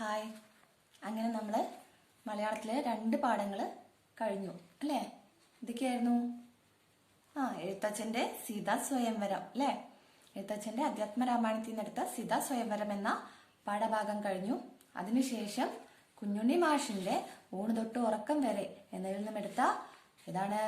Hi. അങ്ങനെ നമ്മൾ മലയാളത്തിലെ രണ്ട് പാഠങ്ങൾ കഴിഞ്ഞു അല്ലേ? ഇതൊക്കെയായിരുന്നു. ആ എഴുത്തച്ഛന്റെ സീതാ സ്വയംവരം അല്ലേ? എഴുത്തച്ഛന്റെ അധ്യാത്മരാമായണത്തിൽ നിന്നെടുത്ത സീതാ സ്വയംവരം എന്ന പാഠഭാഗം കഴിഞ്ഞു. അതിനുശേഷം കുഞ്ഞുണ്ണി മാഷിന്റെ ഊണ് തൊട്ട് ഉറക്കം വരെ എന്നതിൽ നിന്നും എടുത്ത ഇതാണ്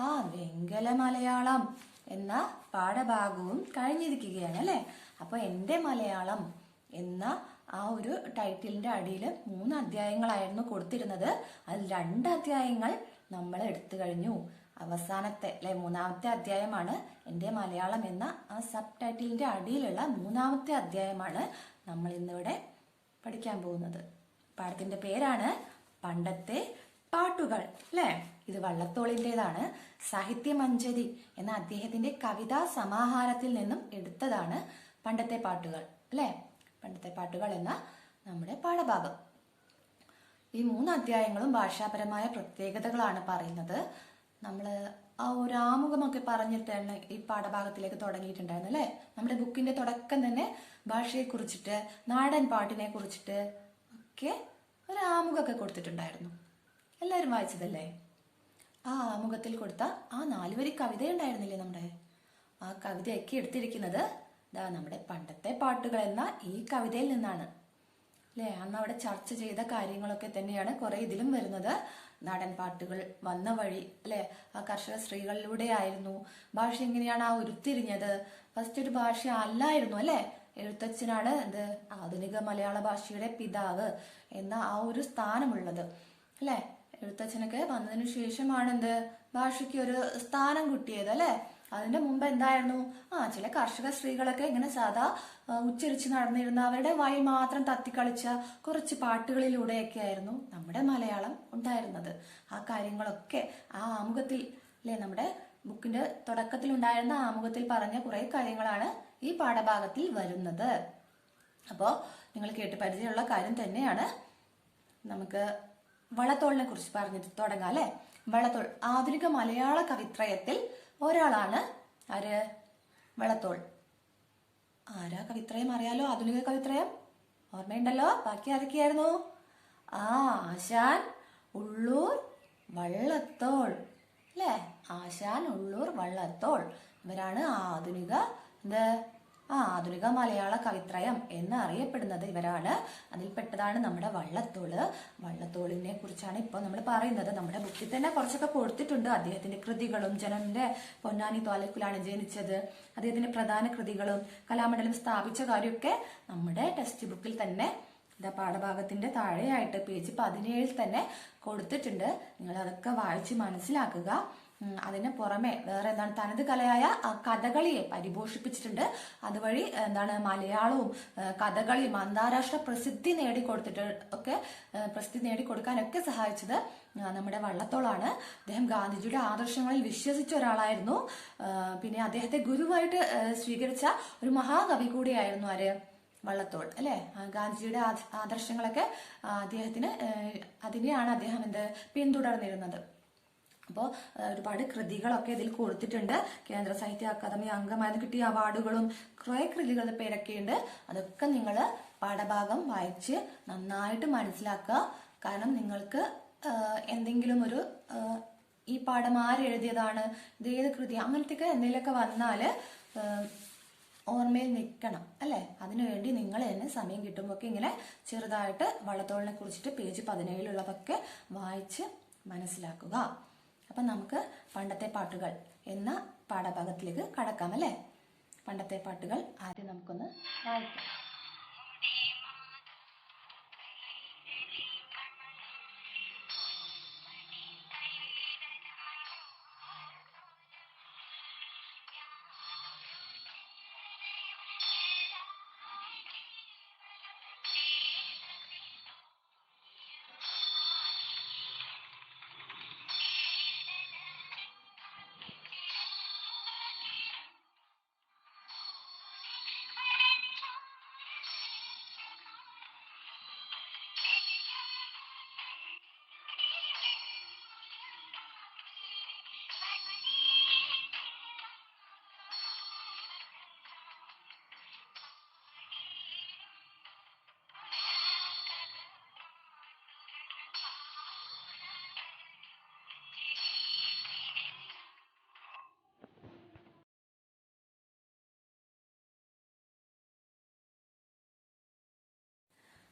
ആ വെങ്കല മലയാളം എന്ന പാഠഭാഗവും കഴിഞ്ഞിരിക്കുകയാണ് അല്ലേ? അപ്പോൾ എന്റെ മലയാളം എന്ന ആ ഒരു ടൈറ്റിലിന്റെ അടിയിൽ മൂന്ന് അധ്യായങ്ങളായിരുന്നു കൊടുത്തിരുന്നത്. അതിൽ രണ്ട് അധ്യായങ്ങൾ നമ്മൾ എടുത്തു കഴിഞ്ഞു. അവസാനത്തെ അല്ലെ മൂന്നാമത്തെ അധ്യായമാണ് എന്റെ മലയാളം എന്ന ആ സബ് ടൈറ്റിലിന്റെ അടിയിലുള്ള മൂന്നാമത്തെ അധ്യായമാണ് നമ്മൾ ഇന്നിവിടെ പഠിക്കാൻ പോകുന്നത്. പാഠത്തിന്റെ പേരാണ് പണ്ടത്തെ പാട്ടുകൾ അല്ലേ? ഇത് വള്ളത്തോളിന്റെതാണ് സാഹിത്യമഞ്ജരി എന്ന അദ്ദേഹത്തിന്റെ കവിതാ സമാഹാരത്തിൽ നിന്നും എടുത്തതാണ് പണ്ടത്തെ പാട്ടുകൾ അല്ലേ? പണ്ടത്തെ പാട്ടുകൾ എന്ന നമ്മുടെ പാഠഭാഗം. ഈ മൂന്ന് അധ്യായങ്ങളും ഭാഷാപരമായ പ്രത്യേകതകളാണ് പറയുന്നത്. നമ്മൾ ആ ഒരു ആമുഖമൊക്കെ പറഞ്ഞിട്ടാണ് ഈ പാഠഭാഗത്തിലേക്ക് തുടങ്ങിയിട്ടുണ്ടായിരുന്നു അല്ലേ? നമ്മുടെ ബുക്കിന്റെ തുടക്കം തന്നെ ഭാഷയെ കുറിച്ചിട്ട് നാടൻ പാട്ടിനെ കുറിച്ചിട്ട് ഒക്കെ ഒരു ആമുഖമൊക്കെ കൊടുത്തിട്ടുണ്ടായിരുന്നു. എല്ലാവരും വായിച്ചതല്ലേ? ആ ആമുഖത്തിൽ കൊടുത്ത ആ നാലുവരി കവിത ഉണ്ടായിരുന്നില്ലേ നമ്മുടെ? ആ കവിതയൊക്കെ എടുത്തിരിക്കുന്നത് ദാ നമ്മുടെ പണ്ടത്തെ പാട്ടുകൾ എന്ന ഈ കവിതയിൽ നിന്നാണ്. അല്ലേ അന്ന് അവിടെ ചർച്ച ചെയ്ത കാര്യങ്ങളൊക്കെ തന്നെയാണ് കുറെ ഇതിലും വരുന്നത്. നാടൻ പാട്ടുകൾ വന്ന വഴി അല്ലെ ആ കർഷക സ്ത്രീകളിലൂടെ ആയിരുന്നു. ഭാഷ എങ്ങനെയാണ് ആ ഉരുത്തിരിഞ്ഞത്? ഫസ്റ്റ് ഒരു ഭാഷ അല്ലായിരുന്നു അല്ലെ? എഴുത്തച്ഛനാണ് എന്ത്? ആധുനിക മലയാള ഭാഷയുടെ പിതാവ് എന്ന ആ ഒരു സ്ഥാനമുള്ളത്. അല്ലെ എഴുത്തച്ഛനൊക്കെ വന്നതിനു ശേഷമാണ് എന്ത്? ഭാഷയ്ക്ക് ഒരു സ്ഥാനം കിട്ടിയത് അല്ലെ? അതിന്റെ മുമ്പ് എന്തായിരുന്നു? ആ ചില കർഷക സ്ത്രീകളൊക്കെ ഇങ്ങനെ സാധാ ഉച്ചരിച്ച് നടന്നിരുന്ന അവരുടെ വായിൽ മാത്രം തത്തിക്കളിച്ച കുറച്ച് പാട്ടുകളിലൂടെയൊക്കെ ആയിരുന്നു നമ്മുടെ മലയാളം ഉണ്ടായിരുന്നത്. ആ കാര്യങ്ങളൊക്കെ ആ ആമുഖത്തിൽ അല്ലെ നമ്മുടെ ബുക്കിന്റെ തുടക്കത്തിൽ ഉണ്ടായിരുന്ന ആമുഖത്തിൽ പറഞ്ഞ കുറെ കാര്യങ്ങളാണ് ഈ പാഠഭാഗത്തിൽ വരുന്നത്. അപ്പോൾ നിങ്ങൾ കേട്ട് പരിചയമുള്ള കാര്യം തന്നെയാണ്. നമുക്ക് വളത്തോളിനെ കുറിച്ച് പറഞ്ഞിട്ട് തുടങ്ങാം അല്ലെ? വളത്തോൾ ആധുനിക മലയാള കവിത്രയത്തിൽ ഒരാളാണ്. ആര്? വെളത്തോൾ ആരാ കവിത്രയം? അറിയാലോ? ആധുനിക കവിത്രയം? ഓർമ്മയുണ്ടല്ലോ? ബാക്കി ആരൊക്കെയായിരുന്നു? ആ ആശാൻ ഉള്ളൂർ വള്ളത്തോൾ. അല്ലേ? ആശാൻ ഉള്ളൂർ വള്ളത്തോൾ. ഇവരാണ് ആധുനിക എന്ത്? ആധുനിക മലയാള കവിത്രയം എന്ന് അറിയപ്പെടുന്നത് ഇവരാണ് അതിൽപ്പെട്ടതാണ് നമ്മുടെ വള്ളത്തോൾ. വള്ളത്തോളിനെ കുറിച്ചാണ് ഇപ്പോൾ നമ്മൾ പറയുന്നത്. നമ്മുടെ ബുക്കിൽ തന്നെ കുറച്ചൊക്കെ കൊടുത്തിട്ടുണ്ട്. അദ്ദേഹത്തിന്റെ കൃതികളും ജനന്റെ പൊന്നാനി താലൂക്കിലാണ് ജനിച്ചത്. അദ്ദേഹത്തിന്റെ പ്രധാന കൃതികളും കലാമണ്ഡലം സ്ഥാപിച്ച കാര്യമൊക്കെ നമ്മുടെ ടെക്സ്റ്റ് ബുക്കിൽ തന്നെ ഇതാ പാഠഭാഗത്തിന്റെ താഴെയായിട്ട് പേജ് പതിനേഴിൽ തന്നെ കൊടുത്തിട്ടുണ്ട്. നിങ്ങൾ അതൊക്കെ വായിച്ച് മനസ്സിലാക്കുക. അതിന് പുറമെ വേറെ എന്താണ് തനത് കലയായ കഥകളിയെ പരിപോഷിപ്പിച്ചിട്ടുണ്ട്. അതുവഴി എന്താണ് മലയാളവും കഥകളിയും അന്താരാഷ്ട്ര പ്രസിദ്ധി നേടിക്കൊടുത്തിട്ട് ഒക്കെ പ്രസിദ്ധി നേടിക്കൊടുക്കാനൊക്കെ സഹായിച്ചത് നമ്മുടെ വള്ളത്തോളാണ്. അദ്ദേഹം ഗാന്ധിജിയുടെ ആദർശങ്ങളിൽ വിശ്വസിച്ച ഒരാളായിരുന്നു. പിന്നെ അദ്ദേഹത്തെ ഗുരുവായിട്ട് സ്വീകരിച്ച ഒരു മഹാകവി കൂടിയായിരുന്നു ആര്? വള്ളത്തോൾ അല്ലെ? ഗാന്ധിജിയുടെ ആദർശങ്ങളൊക്കെ അദ്ദേഹത്തിന് അതിനെയാണ് അദ്ദേഹം എന്ത്? പിന്തുടർന്നിരുന്നത്. അപ്പോൾ ഒരുപാട് കൃതികളൊക്കെ ഇതിൽ കൊടുത്തിട്ടുണ്ട്. കേന്ദ്ര സാഹിത്യ അക്കാദമി അംഗമായത് കിട്ടിയ അവാർഡുകളും കുറേ കൃതികളുടെ പേരൊക്കെയുണ്ട്. അതൊക്കെ നിങ്ങൾ പാഠഭാഗം വായിച്ച് നന്നായിട്ട് മനസ്സിലാക്കുക. കാരണം നിങ്ങൾക്ക് എന്തെങ്കിലും ഒരു ഈ പാഠം ആരെഴുതിയതാണ് ഇത് ഏത് കൃതി അങ്ങനത്തെയൊക്കെ എന്തെങ്കിലുമൊക്കെ വന്നാൽ ഏഹ്, ഓർമ്മയിൽ നിൽക്കണം അല്ലെ? അതിനുവേണ്ടി നിങ്ങൾ തന്നെ സമയം കിട്ടുമ്പോൾ ഒക്കെ ഇങ്ങനെ ചെറുതായിട്ട് വള്ളത്തോളിനെ കുറിച്ചിട്ട് പേജ് പതിനേഴിലുള്ളതൊക്കെ വായിച്ച് മനസ്സിലാക്കുക. അപ്പൊ നമുക്ക് പണ്ടത്തെ പാട്ടുകൾ എന്ന പാഠഭാഗത്തിലേക്ക് കടക്കാം അല്ലേ? പണ്ടത്തെ പാട്ടുകൾ ആദ്യം നമുക്കൊന്ന് വായിക്കാം.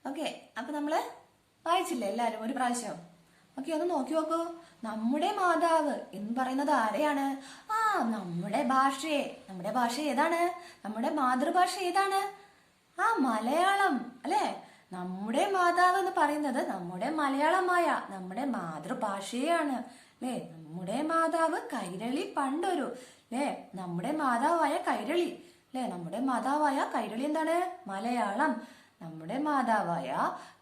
ഓക്കെ അപ്പൊ നമ്മൾ വായിച്ചില്ലേ എല്ലാരും ഒരു പ്രാവശ്യം? ഓക്കെ ഒന്ന് നോക്കി നോക്കൂ. നമ്മുടെ മാതാവ് എന്ന് പറയുന്നത് ആരെയാണ്? ആ നമ്മുടെ ഭാഷയെ. നമ്മുടെ ഭാഷ ഏതാണ്? നമ്മുടെ മാതൃഭാഷ ഏതാണ്? ആ മലയാളം അല്ലെ? നമ്മുടെ മാതാവ് എന്ന് പറയുന്നത് നമ്മുടെ മലയാളമായ നമ്മുടെ മാതൃഭാഷയാണ് അല്ലേ? നമ്മുടെ മാതാവ് കൈരളി പണ്ടൊരു അല്ലേ? നമ്മുടെ മാതാവായ കൈരളി അല്ലേ? നമ്മുടെ മാതാവായ കൈരളി എന്താണ്? മലയാളം. നമ്മുടെ മാതാവായ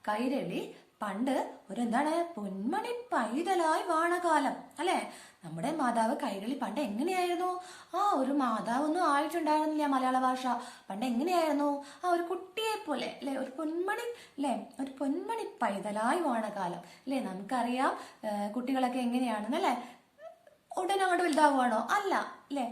കൈരളി പണ്ട് ഒരു എന്താണ് പൊന്മണി പൈതലായി വാണകാലം അല്ലെ? നമ്മുടെ മാതാവ് കൈരളി പണ്ട് എങ്ങനെയായിരുന്നു? ആ ഒരു മാതാവൊന്നും ആയിട്ടുണ്ടായിരുന്നില്ല മലയാള ഭാഷ. പണ്ട് എങ്ങനെയായിരുന്നു? ആ ഒരു കുട്ടിയെ പോലെ അല്ലെ? ഒരു പൊന്മണി അല്ലെ? ഒരു പൊന്മണി പൈതലായി വാണകാലം അല്ലെ? നമുക്കറിയാം കുട്ടികളൊക്കെ എങ്ങനെയാണെന്നല്ലേ ഉടനെ അങ്ങോട്ട് വലുതാവുകയാണോ? അല്ല അല്ലെ?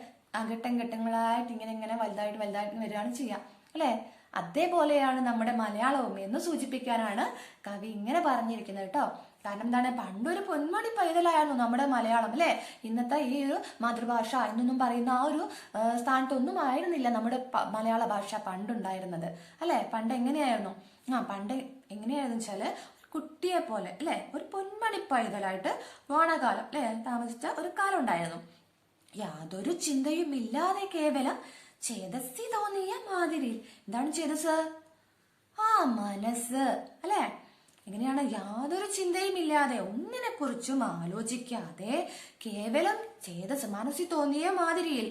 ഘട്ടം ഘട്ടങ്ങളായിട്ട് ഇങ്ങനെ ഇങ്ങനെ വലുതായിട്ട് വലുതായിട്ട് വരികയാണ് ചെയ്യുക അല്ലേ? അതേപോലെയാണ് നമ്മുടെ മലയാളവും എന്ന് സൂചിപ്പിക്കാനാണ് കവി ഇങ്ങനെ പറഞ്ഞിരിക്കുന്നത് കേട്ടോ. കാരണം എന്താണ്? പണ്ടൊരു പൊന്മണി പൈതലായിരുന്നു നമ്മുടെ മലയാളം അല്ലെ? ഇന്നത്തെ ഈ ഒരു മാതൃഭാഷ എന്നൊന്നും പറയുന്ന ആ ഒരു സ്ഥാനത്തൊന്നും ആയിരുന്നില്ല നമ്മുടെ മലയാള ഭാഷ പണ്ടുണ്ടായിരുന്നത് അല്ലെ? പണ്ട് എങ്ങനെയായിരുന്നു? ആ പണ്ട് എങ്ങനെയായിരുന്നു വെച്ചാൽ കുട്ടിയെ പോലെ അല്ലെ? ഒരു പൊന്മണി പൈതലായിട്ട് വാണകാലം അല്ലെ? താമസിച്ച ഒരു കാലം ഉണ്ടായിരുന്നു. യാതൊരു ചിന്തയും ഇല്ലാതെ കേവലം ചേതസ്സി തോന്നിയ മാതിരിയിൽ എന്താണ് ചേതസ് ആ മനസ്സ്. അല്ലെ? എങ്ങനെയാണ് യാതൊരു ചിന്തയും ഇല്ലാതെ ഒന്നിനെ കുറിച്ചും ആലോചിക്കാതെ കേവലം ചേതസ് മനസ്സിൽ തോന്നിയ മാതിരിയിൽ.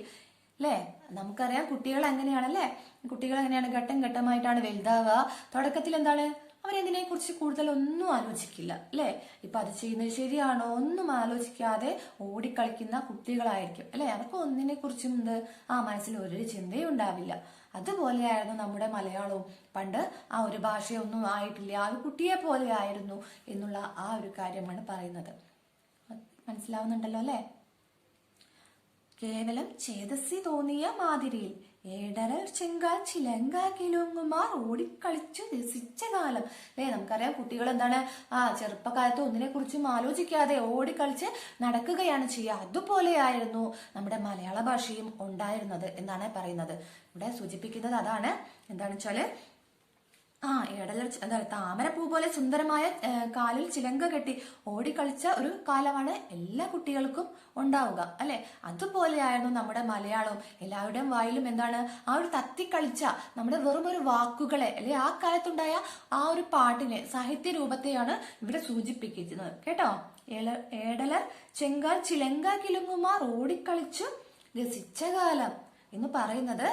അല്ലേ? നമുക്കറിയാം കുട്ടികൾ എങ്ങനെയാണ് എങ്ങനെയാണല്ലേ കുട്ടികൾ എങ്ങനെയാണ് ഘട്ടം ഘട്ടമായിട്ടാണ് വലുതാവുക. തുടക്കത്തിൽ എന്താണ്? അവരെന്തിനെ കുറിച്ച് കൂടുതൽ ഒന്നും ആലോചിക്കില്ല അല്ലേ? ഇപ്പൊ അത് ചെയ്യുന്നത് ശരിയാണോ ഒന്നും ആലോചിക്കാതെ ഓടിക്കളിക്കുന്ന കുട്ടികളായിരിക്കും അല്ലെ? അവർക്ക് ഒന്നിനെ കുറിച്ചും എന്ത്? ആ മനസ്സിൽ ഒരു ചിന്തയും ഉണ്ടാവില്ല അതുപോലെയായിരുന്നു നമ്മുടെ മലയാളവും. പണ്ട് ആ ഒരു ഭാഷയൊന്നും ആയിട്ടില്ല. ആ ഒരു കുട്ടിയെ പോലെ ആയിരുന്നു എന്നുള്ള ആ ഒരു കാര്യമാണ് പറയുന്നത്. മനസ്സിലാവുന്നുണ്ടല്ലോ അല്ലേ? കേവലം ചേതസ്സി തോന്നിയ മാതിരിയിൽ ഏടരൽ ചെങ്കാൽ ചിലങ്ക കിലുങ്ങുമാർ ഓടിക്കളിച്ചു രസിച്ച കാലം. അല്ലേ നമുക്കറിയാം കുട്ടികൾ എന്താണ് ആ ചെറുപ്പകാലത്ത് ഒന്നിനെ കുറിച്ചും ആലോചിക്കാതെ ഓടിക്കളിച്ച് നടക്കുകയാണ് ചെയ്യുക. അതുപോലെയായിരുന്നു നമ്മുടെ മലയാള ഭാഷയും ഉണ്ടായിരുന്നത് എന്നാണ് പറയുന്നത്. ഇവിടെ സൂചിപ്പിക്കുന്നത് അതാണ് എന്താണെന്ന് വെച്ചാൽ ആ ഏടല എന്താ താമരപ്പൂ പോലെ സുന്ദരമായ കാലിൽ ചിലങ്ക കെട്ടി ഓടിക്കളിച്ച ഒരു കാലമാണ് എല്ലാ കുട്ടികൾക്കും ഉണ്ടാവുക അല്ലെ? അതുപോലെയായിരുന്നു നമ്മുടെ മലയാളവും. എല്ലാവരുടെയും വായിലും എന്താണ്? ആ ഒരു തത്തിക്കളിച്ച നമ്മുടെ വെറും ഒരു വാക്കുകളെ അല്ലെ? ആ കാലത്തുണ്ടായ ആ ഒരു പാട്ടിനെ സാഹിത്യ രൂപത്തെയാണ് ഇവിടെ സൂചിപ്പിക്കുന്നത്. കേട്ടോ? ഏടല ഏടലർ ചെങ്കാൽ ചിലങ്ക കിലുങ്ങുമാർ ഓടിക്കളിച്ചു രസിച്ച കാലം. എന്ന് പറയുന്നത്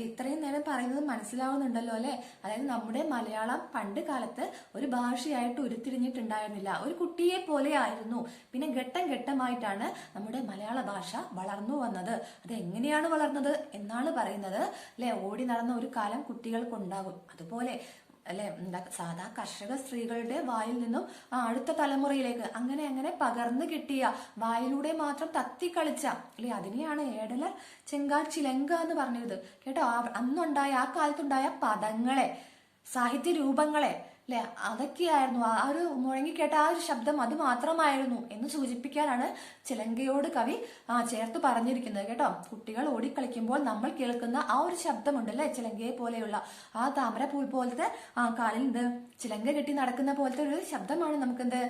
ഇത്രയും നേരം പറയുന്നത് മനസ്സിലാവുന്നുണ്ടല്ലോ അല്ലെ? അതായത് നമ്മുടെ മലയാളം പണ്ട് കാലത്ത് ഒരു ഭാഷയായിട്ട് ഉരുത്തിരിഞ്ഞിട്ടുണ്ടായിരുന്നില്ല. ഒരു കുട്ടിയെ പോലെ ആയിരുന്നു. പിന്നെ ഘട്ടം ഘട്ടമായിട്ടാണ് നമ്മുടെ മലയാള ഭാഷ വളർന്നു വന്നത്. അത് എങ്ങനെയാണ് വളർന്നത് എന്നാണ് പറയുന്നത്. അല്ലെ? ഓടി നടന്ന ഒരു കാലം കുട്ടികൾക്കുണ്ടാകും അതുപോലെ അല്ലെ? എന്താ സാധാ കർഷക സ്ത്രീകളുടെ വായിൽ നിന്നും അടുത്ത തലമുറയിലേക്ക് അങ്ങനെ അങ്ങനെ പകർന്നു കിട്ടിയ വായിലൂടെ മാത്രം തത്തിക്കളിച്ച അല്ലെ? അതിനെയാണ് ഏടലർ ചെങ്കാൽ ചിലങ്ക എന്ന് പറഞ്ഞത് കേട്ടോ? അന്നുണ്ടായ ആ കാലത്തുണ്ടായ പദങ്ങളെ സാഹിത്യ രൂപങ്ങളെ അല്ലെ? അതൊക്കെയായിരുന്നു. ആ ഒരു മുഴങ്ങിക്കേട്ട ആ ഒരു ശബ്ദം അത് മാത്രമായിരുന്നു എന്ന് സൂചിപ്പിക്കാനാണ് ചിലങ്കയോട് കവി ആ ചേർത്ത് പറഞ്ഞിരിക്കുന്നത് കേട്ടോ. കുട്ടികൾ ഓടിക്കളിക്കുമ്പോൾ നമ്മൾ കേൾക്കുന്ന ആ ഒരു ശബ്ദമുണ്ട് അല്ലെ ചിലങ്കയെ പോലെയുള്ള ആ താമരപ്പൂ പോലത്തെ ആ കാലിൽ എന്ത് ചിലങ്ക കെട്ടി നടക്കുന്ന പോലത്തെ ഒരു ശബ്ദമാണ് നമുക്കെന്ത്?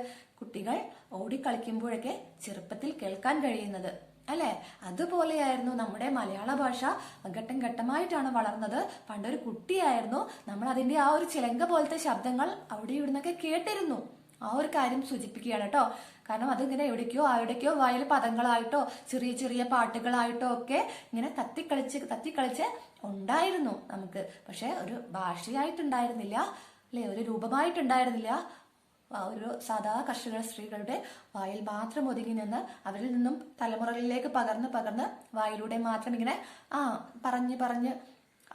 കുട്ടികൾ ഓടിക്കളിക്കുമ്പോഴൊക്കെ ചെറുപ്പത്തിൽ കേൾക്കാൻ കഴിയുന്നത്. അല്ലെ? അതുപോലെയായിരുന്നു നമ്മുടെ മലയാള ഭാഷ ഘട്ടം ഘട്ടമായിട്ടാണ് വളർന്നത്. പണ്ടൊരു കുട്ടിയായിരുന്നു. നമ്മൾ അതിന്റെ ആ ഒരു ചിലങ്ക പോലത്തെ ശബ്ദങ്ങൾ അവിടെ ഇവിടുന്നൊക്കെ കേട്ടിരുന്നു. ആ ഒരു കാര്യം സൂചിപ്പിക്കുകയാണ് കേട്ടോ. കാരണം അതിങ്ങനെ എവിടേക്കോ എവിടേക്കോ വായിൽ പദങ്ങളായിട്ടോ ചെറിയ ചെറിയ പാട്ടുകളായിട്ടോ ഒക്കെ ഇങ്ങനെ തത്തിക്കളിച്ച് തത്തിക്കളിച്ച് ഉണ്ടായിരുന്നു നമുക്ക്. പക്ഷെ ഒരു ഭാഷയായിട്ടുണ്ടായിരുന്നില്ല. അല്ലെ? ഒരു രൂപമായിട്ടുണ്ടായിരുന്നില്ല. ഒരു സാധാ കർഷക സ്ത്രീകളുടെ വായിൽ മാത്രം ഒതുങ്ങി നിന്ന് അവരിൽ നിന്നും തലമുറകളിലേക്ക് പകർന്ന് പകർന്ന് വായിലൂടെ മാത്രം ഇങ്ങനെ ആ പറഞ്ഞ് പറഞ്ഞ്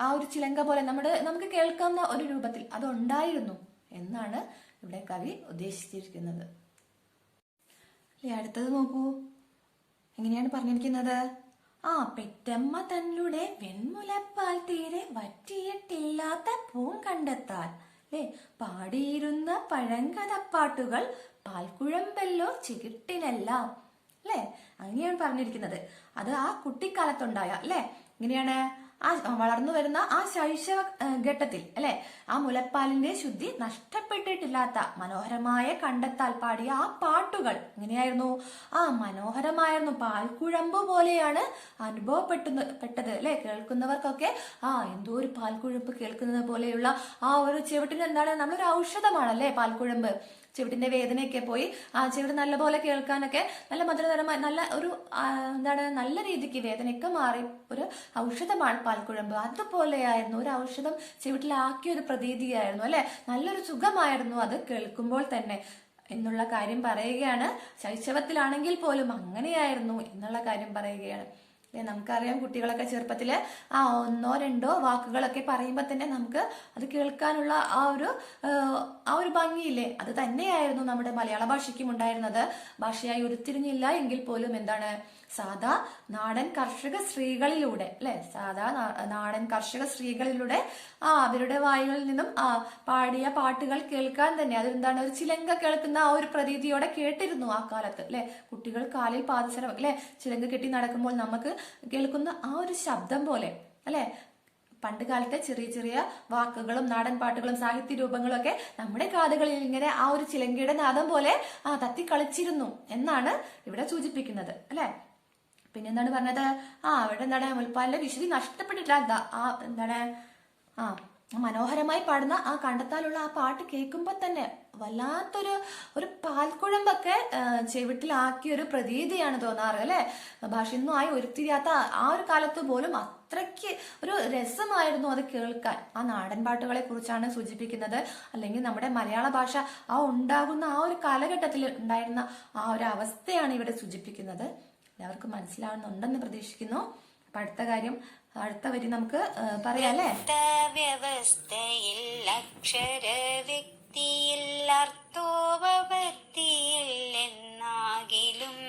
ആ ഒരു ചിലങ്ക പോലെ നമ്മുടെ നമുക്ക് കേൾക്കാവുന്ന ഒരു രൂപത്തിൽ അതുണ്ടായിരുന്നു എന്നാണ് ഇവിടെ കവി ഉദ്ദേശിച്ചിരിക്കുന്നത്. അടുത്തത് നോക്കൂ. എങ്ങനെയാണ് പറഞ്ഞിരിക്കുന്നത്? ആ പെറ്റമ്മ തന്നുടെ വെൺമുലപ്പാൽ തീരെ വറ്റിയിട്ടില്ലാത്ത പൂം കണ്ടെത്താൻ. അല്ലേ? പാടിയിരുന്ന പഴങ്കഥപ്പാട്ടുകൾ പാൽക്കുഴമ്പല്ലോ ചികിട്ടിനെല്ലാം അല്ലേ? അങ്ങനെയാണ് പറഞ്ഞിരിക്കുന്നത്. അത് ആ കുട്ടിക്കാലത്തുണ്ടായ അല്ലേ? ഇങ്ങനെയാണ് ആ വളർന്നു വരുന്ന ആ ശൈശവ ഘട്ടത്തിൽ അല്ലെ? ആ മുലപ്പാലിന്റെ ശുദ്ധി നഷ്ടപ്പെട്ടിട്ടില്ലാത്ത മനോഹരമായ കണ്ടെത്താൽ പാടിയ ആ പാട്ടുകൾ എങ്ങനെയായിരുന്നു? ആ മനോഹരമായിരുന്നു. പാൽക്കുഴമ്പ് പോലെയാണ് അനുഭവപ്പെട്ടു പെട്ടത് അല്ലെ? കേൾക്കുന്നവർക്കൊക്കെ ആ എന്തോ ഒരു പാൽക്കുഴമ്പ് കേൾക്കുന്നത് പോലെയുള്ള ആ ഒരു ചെവിട്ടിന് എന്താണ് നമ്മളൊരു ഔഷധമാണല്ലേ പാൽക്കുഴമ്പ്. ചെവിട്ടിന്റെ വേദനയൊക്കെ പോയി. ആ ചെവിട് നല്ലപോലെ കേൾക്കാനൊക്കെ നല്ല മധുരതരമായ നല്ല ഒരു എന്താണ് നല്ല രീതിക്ക് വേദനയൊക്കെ മാറി. ഒരു ഔഷധമാണ് പാൽക്കുഴമ്പ്. അതുപോലെയായിരുന്നു ഒരു ഔഷധം ചെവിട്ടിലാക്കിയ ഒരു പ്രതീതിയായിരുന്നു അല്ലെ? നല്ലൊരു സുഖമായിരുന്നു അത് കേൾക്കുമ്പോൾ തന്നെ. എന്നുള്ള കാര്യം പറയുകയാണ്. ശൈശവത്തിലാണെങ്കിൽ പോലും അങ്ങനെയായിരുന്നു എന്നുള്ള കാര്യം പറയുകയാണ്. അല്ലെ നമുക്കറിയാം കുട്ടികളൊക്കെ ചെറുപ്പത്തിൽ ആ ഒന്നോ രണ്ടോ വാക്കുകളൊക്കെ പറയുമ്പോൾ തന്നെ നമുക്ക് അത് കേൾക്കാനുള്ള ആ ഒരു ആ ഒരു ഭംഗിയില്ലേ? അത് തന്നെയായിരുന്നു നമ്മുടെ മലയാള ഭാഷയ്ക്കും ഉണ്ടായിരുന്നത്. ഭാഷയായി ഉരുത്തിരിഞ്ഞില്ല എങ്കിൽ പോലും എന്താണ് സാധാ നാടൻ കർഷക സ്ത്രീകളിലൂടെ അല്ലെ? സാധാ നാടൻ കർഷക സ്ത്രീകളിലൂടെ ആ അവരുടെ വായുകളിൽ നിന്നും ആ പാടിയ പാട്ടുകൾ കേൾക്കാൻ തന്നെ അതെന്താണ് ഒരു ചിലങ്ക കേൾക്കുന്ന ആ ഒരു പ്രതീതിയോടെ കേട്ടിരുന്നു ആ കാലത്ത് അല്ലെ? കുട്ടികൾ കാലിൽ പാദസരം അല്ലെ? ചിലങ്ക കെട്ടി നടക്കുമ്പോൾ നമുക്ക് കേൾക്കുന്ന ആ ഒരു ശബ്ദം പോലെ അല്ലെ? പണ്ട് കാലത്തെ ചെറിയ ചെറിയ വാക്കുകളും നാടൻ പാട്ടുകളും സാഹിത്യ രൂപങ്ങളും ഒക്കെ നമ്മുടെ കാതുകളിൽ ഇങ്ങനെ ആ ഒരു ചിലങ്കയുടെ നാദം പോലെ ആ തത്തി കളിച്ചിരുന്നു എന്നാണ് ഇവിടെ സൂചിപ്പിക്കുന്നത് അല്ലെ? പിന്നെന്താണ് പറഞ്ഞത്? ആ അവിടെ എന്താണ് മുൽപ്പാലിലെ വിശുദ്ധി നഷ്ടപ്പെട്ടിട്ടില്ല. എന്താ? ആ എന്താണ്? ആ മനോഹരമായി പാടുന്ന ആ കണ്ടെത്താലുള്ള ആ പാട്ട് കേൾക്കുമ്പോൾ തന്നെ വല്ലാത്തൊരു ഒരു പാൽക്കുഴമ്പൊക്കെ ചെവിട്ടിലാക്കിയൊരു പ്രതീതിയാണ് തോന്നാറ് അല്ലെ? ഭാഷയൊന്നും ആയി ഉരുത്തിരിയാത്ത ആ ഒരു കാലത്ത് പോലും അത്രയ്ക്ക് ഒരു രസമായിരുന്നു അത് കേൾക്കാൻ. ആ നാടൻ പാട്ടുകളെ കുറിച്ചാണ് സൂചിപ്പിക്കുന്നത്. അല്ലെങ്കിൽ നമ്മുടെ മലയാള ഭാഷ ആ ഉണ്ടാകുന്ന ആ ഒരു കാലഘട്ടത്തിൽ ഉണ്ടായിരുന്ന ആ ഒരു അവസ്ഥയാണ് ഇവിടെ സൂചിപ്പിക്കുന്നത്. എല്ലാവർക്കും മനസ്സിലാവുന്നുണ്ടെന്ന് പ്രതീക്ഷിക്കുന്നു. അപ്പൊ അടുത്ത കാര്യം അടുത്ത വരി നമുക്ക് പറയാല്ലേ വ്യവസ്ഥയിൽ അക്ഷര വ്യക്തിയിൽ അർത്ഥോപത്തിയിൽ എന്നാകിലും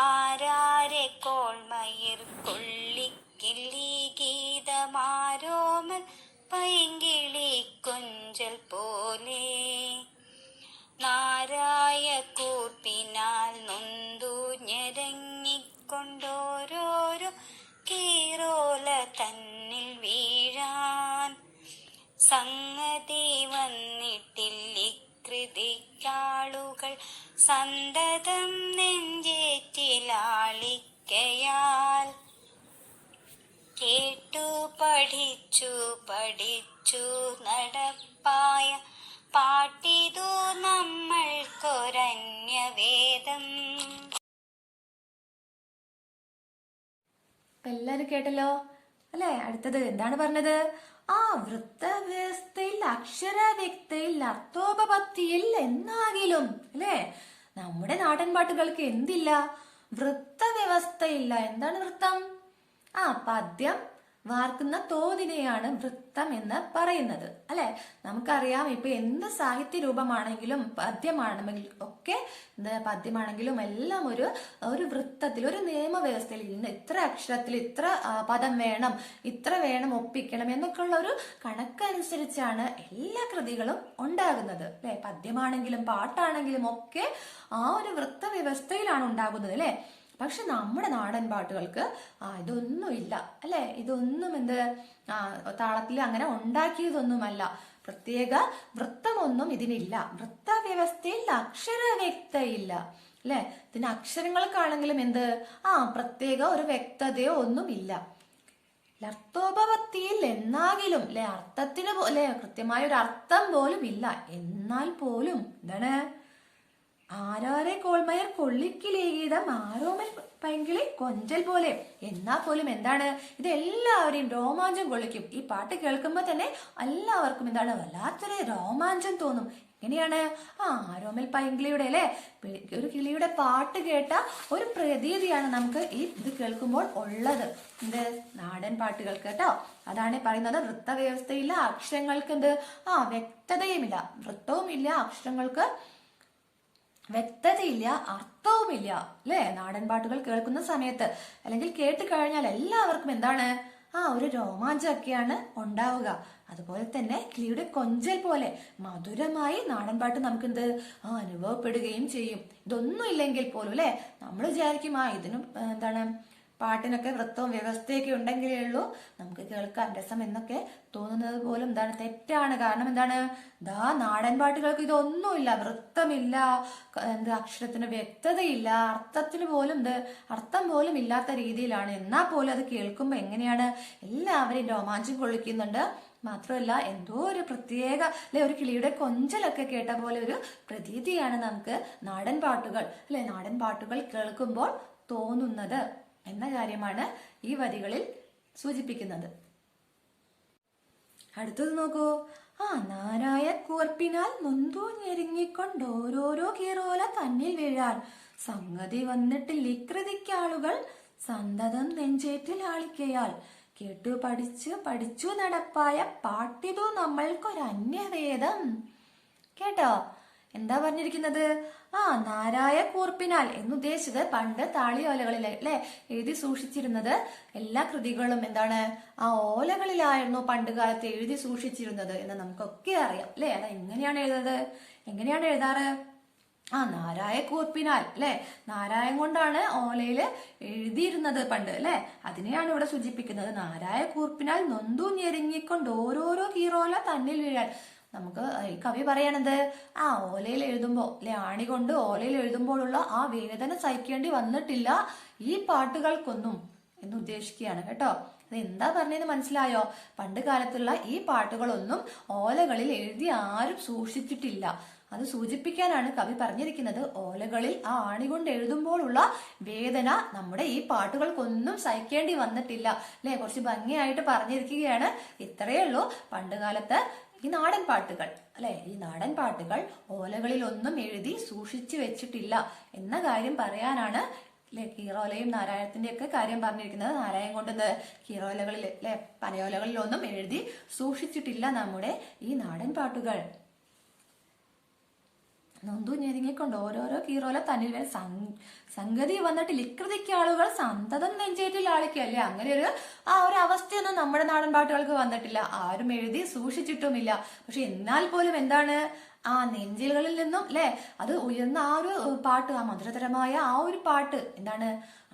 ആരാരെ കോൾമയിർ കൊള്ളിക്കില്ലി ഗീതമാരോമൽ പൈങ്കിളി കൊഞ്ചൽ പോലെ സംഗതി വന്നിട്ടില്ലികൃതിക്കാളുകൾ സന്തതം നെഞ്ചേറ്റിലാളിക്കയാൽ. കേട്ടു പഠിച്ചു പഠിച്ചു നടപ്പായ പാട്ടിതു നമ്മൾക്കൊരന്യവേദം. എല്ലാവരും കേട്ടല്ലോ? അല്ലേ? അടുത്തത് എന്താണ് പറഞ്ഞത്? ആ വൃത്തവ്യവസ്ഥയിൽ അക്ഷര വ്യക്തയിൽ അർത്ഥോപപത്തിയിൽ എന്നാകിലും അല്ലേ? നമ്മുടെ നാടൻ പാട്ടുകൾക്ക് എന്തില്ല? വൃത്തവ്യവസ്ഥയില്ല. എന്താണ് വൃത്തം? ആ പദ്യം വാർക്കുന്ന തോതിനെയാണ് വൃത്തം എന്ന് പറയുന്നത്. അല്ലെ? നമുക്കറിയാം ഇപ്പൊ എന്ത് സാഹിത്യ രൂപമാണെങ്കിലും പദ്യമാണെങ്കിലും ഒക്കെ പദ്യമാണെങ്കിലും എല്ലാം ഒരു ഒരു വൃത്തത്തിൽ ഒരു നിയമവ്യവസ്ഥയിൽ ഇന്ന് ഇത്ര അക്ഷരത്തിൽ ഇത്ര പദം വേണം ഇത്ര വേണം ഒപ്പിക്കണം എന്നൊക്കെ ഉള്ള ഒരു കണക്കനുസരിച്ചാണ് എല്ലാ കൃതികളും ഉണ്ടാകുന്നത്. അല്ലെ? പദ്യമാണെങ്കിലും പാട്ടാണെങ്കിലും ഒക്കെ ആ ഒരു വൃത്ത വ്യവസ്ഥയിലാണ് ഉണ്ടാകുന്നത്. അല്ലെ? പക്ഷെ നമ്മുടെ നാടൻ പാട്ടുകൾക്ക് ആ ഇതൊന്നുമില്ല. അല്ലെ? ഇതൊന്നും എന്ത് ആ താളത്തിൽ അങ്ങനെ ഉണ്ടാക്കിയതൊന്നുമല്ല. പ്രത്യേക വൃത്തമൊന്നും ഇതിനില്ല. വൃത്ത വ്യവസ്ഥയിൽ അക്ഷര വ്യക്തയില്ല അല്ലെ? ഇതിന് അക്ഷരങ്ങൾക്കാണെങ്കിലും എന്ത്? ആ പ്രത്യേക ഒരു വ്യക്തതയോ ഒന്നുമില്ല. ർത്ഥോപത്തിയിൽ എന്നാകിലും അല്ലെ അർത്ഥത്തിന് പോലെ കൃത്യമായ ഒരു അർത്ഥം പോലും ഇല്ല. എന്നാൽ പോലും എന്താണ്? ആരാരെ കോൾമയർ കൊള്ളിക്കിലേഗീതം ആരോമൽ പൈങ്കിളി കൊഞ്ചൽ പോലെ. എന്നാ പോലും എന്താണ്? ഇത് എല്ലാവരെയും രോമാഞ്ചം കൊള്ളിക്കും. ഈ പാട്ട് കേൾക്കുമ്പോൾ തന്നെ എല്ലാവർക്കും എന്താണ്? വല്ലാത്തൊരു രോമാഞ്ചം തോന്നും. എങ്ങനെയാണ്? ആ ആരോമൽ പൈങ്കിളിയുടെ അല്ലെ? ഒരു കിളിയുടെ പാട്ട് കേട്ട ഒരു പ്രതീതിയാണ് നമുക്ക് ഈ ഇത് കേൾക്കുമ്പോൾ ഉള്ളത്. എന്ത്? നാടൻ പാട്ടുകൾ കേട്ടോ. അതാണ് പറയുന്നത് വൃത്തവ്യവസ്ഥയില്ല അക്ഷരങ്ങൾക്ക് എന്ത് ആ വ്യക്തതയുമില്ല. വൃത്തവുമില്ല അക്ഷരങ്ങൾക്ക് വ്യക്തതയില്ല അർത്ഥവുമില്ല അല്ലേ? നാടൻ പാട്ടുകൾ കേൾക്കുന്ന സമയത്ത് അല്ലെങ്കിൽ കേട്ട് കഴിഞ്ഞാൽ എല്ലാവർക്കും എന്താണ്? ആ ഒരു രോമാഞ്ചമൊക്കെയാണ് ഉണ്ടാവുക. അതുപോലെ തന്നെ കിളിയുടെ കൊഞ്ചൽ പോലെ മധുരമായി നാടൻ പാട്ട് നമുക്ക് എന്ത് ആ അനുഭവപ്പെടുകയും ചെയ്യും. ഇതൊന്നും ഇല്ലെങ്കിൽ പോലും അല്ലെ? നമ്മൾ വിചാരിക്കും ആ ഇതിനും എന്താണ്? പാട്ടിനൊക്കെ വൃത്തവും വ്യവസ്ഥയൊക്കെ ഉണ്ടെങ്കിലേ ഉള്ളൂ. നമുക്ക് കേൾക്കാൻ രസം എന്നൊക്കെ തോന്നുന്നത് പോലും എന്താണ് തെറ്റാണ്. കാരണം എന്താണ്? ദാ നാടൻ പാട്ടുകൾക്ക് ഇതൊന്നുമില്ല. വൃത്തമില്ല. എന്ത് അക്ഷരത്തിന് വ്യക്തതയില്ല. അർത്ഥത്തിന് പോലും എന്ത്? അർത്ഥം പോലും ഇല്ലാത്ത രീതിയിലാണ്. എന്നാൽ പോലും അത് കേൾക്കുമ്പോൾ എങ്ങനെയാണ്? എല്ലാവരെയും രോമാഞ്ചം കൊള്ളിക്കുന്നുണ്ട്. മാത്രമല്ല എന്തോ ഒരു പ്രത്യേക അല്ലെ ഒരു കിളിയുടെ കൊഞ്ചലൊക്കെ കേട്ട പോലെ ഒരു പ്രതീതിയാണ് നമുക്ക് നാടൻ പാട്ടുകൾ അല്ലെ നാടൻ പാട്ടുകൾ കേൾക്കുമ്പോൾ തോന്നുന്നത്. എന്ന കാര്യമാണ് ഈ വരികളിൽ സൂചിപ്പിക്കുന്നത്. അടുത്തത് നോക്കൂ. ആ നാരായ കൂർപ്പിനാൽ നൊന്തു ഞെരുങ്ങിക്കൊണ്ട് ഓരോരോ കീറോല തന്നിൽ വീഴാൻ. സംഗതി വന്നിട്ടില്ല ഇക്കൃതിക്കാളുകൾ സന്തതം നെഞ്ചേറ്റിൽ ആളിക്കയാൽ. കേട്ടു പഠിച്ചു പഠിച്ചു നടപ്പായ പാട്ടിതു നമ്മൾക്കൊരന്യവേദം. കേട്ടോ? എന്താ പറഞ്ഞിരിക്കുന്നത്? ആ നാരായ കൂർപ്പിനാൽ എന്നുദ്ദേശിച്ചത് പണ്ട് താളിയോലകളിൽ അല്ലെ? എഴുതി സൂക്ഷിച്ചിരുന്നത് എല്ലാ കൃതികളും എന്താണ്? ആ ഓലകളിലായിരുന്നു പണ്ട് കാലത്ത് എഴുതി സൂക്ഷിച്ചിരുന്നത് എന്ന് നമുക്കൊക്കെ അറിയാം അല്ലെ? അത് എങ്ങനെയാണ് എഴുതുന്നത്? എങ്ങനെയാണ് എഴുതാറ്? ആ നാരായ കൂർപ്പിനാൽ അല്ലെ? നാരായം കൊണ്ടാണ് ഓലയിൽ എഴുതിയിരുന്നത് പണ്ട് അല്ലെ? അതിനെയാണ് ഇവിടെ സൂചിപ്പിക്കുന്നത്. നാരായ കൂർപ്പിനാൽ നൊന്തു ഞെരുങ്ങിക്കൊണ്ട് ഓരോരോ കീറോല തന്നിൽ വീഴാൻ. നമുക്ക് കവി പറയണത് ആ ഓലയിൽ എഴുതുമ്പോ അല്ലെ ആണി കൊണ്ട് ഓലയിൽ എഴുതുമ്പോഴുള്ള ആ വേദന സഹിക്കേണ്ടി വന്നിട്ടില്ല ഈ പാട്ടുകൾക്കൊന്നും എന്ന് ഉദ്ദേശിക്കുകയാണ് കേട്ടോ. അത് എന്താ പറഞ്ഞതെന്ന് മനസ്സിലായോ? പണ്ട് കാലത്തുള്ള ഈ പാട്ടുകളൊന്നും ഓലകളിൽ എഴുതി ആരും സൂക്ഷിച്ചിട്ടില്ല. അത് സൂചിപ്പിക്കാനാണ് കവി പറഞ്ഞിരിക്കുന്നത്. ഓലകളിൽ ആ ആണി കൊണ്ട് എഴുതുമ്പോഴുള്ള വേദന നമ്മുടെ ഈ പാട്ടുകൾക്കൊന്നും സഹിക്കേണ്ടി വന്നിട്ടില്ല. അല്ലെ കുറച്ച് ഭംഗിയായിട്ട് പറഞ്ഞിരിക്കുകയാണ്. ഇത്രയേ ഉള്ളൂ. പണ്ട് കാലത്ത് ഈ നാടൻ പാട്ടുകൾ അല്ലെ? ഈ നാടൻ പാട്ടുകൾ ഓലകളിൽ ഒന്നും എഴുതി സൂക്ഷിച്ചു വെച്ചിട്ടില്ല എന്ന കാര്യം പറയാനാണ് അല്ലെ കീറോലയും നാരായണത്തിന്റെ ഒക്കെ കാര്യം പറഞ്ഞിരിക്കുന്നത്. നാരായണം കൊണ്ടത് കീറോലകളിൽ അല്ലെ പനയോലകളിലൊന്നും എഴുതി സൂക്ഷിച്ചിട്ടില്ല നമ്മുടെ ഈ നാടൻ പാട്ടുകൾ. നൊന്തു ഞെരുങ്ങിക്കൊണ്ട് ഓരോരോ കീറോല തന്നിൽ വരെ സംഗതി വന്നിട്ട് ലിക്കൃതിക്ക് ആളുകൾ സന്തതം നെഞ്ചേറ്റിൽ ആളിക്കല്ലേ അങ്ങനെ ഒരു ആ ഒരു അവസ്ഥയൊന്നും നമ്മുടെ നാടൻ പാട്ടുകൾക്ക് വന്നിട്ടില്ല. ആരും എഴുതി സൂക്ഷിച്ചിട്ടുമില്ല. പക്ഷെ എന്നാൽ പോലും എന്താണ്? ആ നെഞ്ചിലുകളിൽ നിന്നും അല്ലെ അത് ഉയർന്ന ആ ഒരു പാട്ട് ആ മധുരതരമായ ആ ഒരു പാട്ട് എന്താണ്?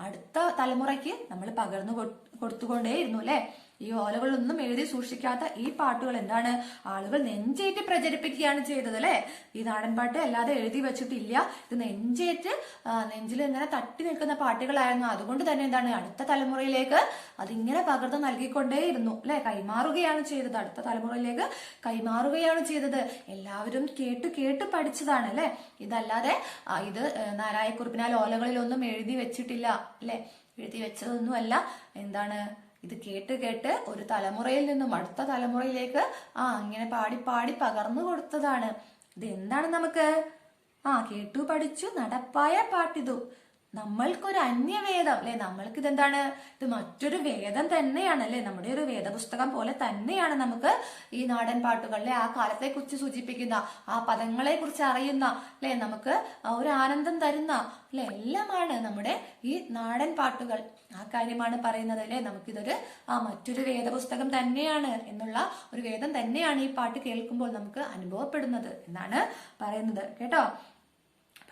അടുത്ത തലമുറയ്ക്ക് നമ്മൾ പകർന്നു കൊടുത്തുകൊണ്ടേയിരുന്നു അല്ലെ ഈ ഓലകളൊന്നും എഴുതി സൂക്ഷിക്കാത്ത ഈ പാട്ടുകൾ എന്താണ്? ആളുകൾ നെഞ്ചേറ്റ് പ്രചരിപ്പിക്കുകയാണ് ചെയ്തത് അല്ലെ? ഈ നാടൻ പാട്ട് അല്ലാതെ എഴുതി വെച്ചിട്ടില്ല. ഇത് നെഞ്ചേറ്റ് നെഞ്ചിൽ ഇങ്ങനെ തട്ടി നിൽക്കുന്ന പാട്ടുകളായിരുന്നു. അതുകൊണ്ട് തന്നെ എന്താണ്? അടുത്ത തലമുറയിലേക്ക് അതിങ്ങനെ പകർന്നു നൽകിക്കൊണ്ടേയിരുന്നു അല്ലെ? കൈമാറുകയാണ് ചെയ്തത്. അടുത്ത തലമുറയിലേക്ക് കൈമാറുകയാണ് ചെയ്തത്. എല്ലാവരും കേട്ട് കേട്ട് പഠിച്ചതാണ് അല്ലെ? ഇതല്ലാതെ ഇത് നാരായക്കുറിപ്പിനാൽ ഓലകളിലൊന്നും എഴുതി വെച്ചിട്ടില്ല അല്ലെ? എഴുതി വെച്ചതൊന്നുമല്ല. എന്താണ്? ഇത് കേട്ട് കേട്ട് ഒരു തലമുറയിൽ നിന്നും അടുത്ത തലമുറയിലേക്ക് ആ അങ്ങനെ പാടി പാടി പകർന്നു കൊടുത്തതാണ്. ഇത് എന്താണ് നമുക്ക്? ആ കേട്ടു പഠിച്ചു നടപ്പായ പാട്ടിതു. നമ്മൾക്കൊരു അന്യവേദം അല്ലെ? നമ്മൾക്ക് ഇതെന്താണ് ഇത് മറ്റൊരു വേദം തന്നെയാണ് അല്ലെ? നമ്മുടെ ഒരു വേദപുസ്തകം പോലെ തന്നെയാണ് നമുക്ക് ഈ നാടൻ പാട്ടുകളിലെ ആ കാലത്തെ കുറിച്ച് സൂചിപ്പിക്കുന്ന ആ പദങ്ങളെ കുറിച്ച് അറിയുന്ന അല്ലെ? നമുക്ക് ഒരു ആനന്ദം തരുന്ന അല്ലെ? എല്ലാമാണ് നമ്മുടെ ഈ നാടൻ പാട്ടുകൾ. ആ കാര്യമാണ് പറയുന്നത് അല്ലെ? നമുക്കിതൊരു ആ മറ്റൊരു വേദപുസ്തകം തന്നെയാണ് എന്നുള്ള ഒരു വേദം തന്നെയാണ് ഈ പാട്ട് കേൾക്കുമ്പോൾ നമുക്ക് അനുഭവപ്പെടുന്നത് എന്നാണ് പറയുന്നത്. കേട്ടോ?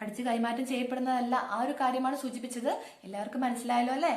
പഠിച്ച് കൈമാറ്റം ചെയ്യപ്പെടുന്നതല്ല ആ ഒരു കാര്യമാണ് സൂചിപ്പിച്ചത്. എല്ലാവർക്കും മനസ്സിലായല്ലോ അല്ലേ?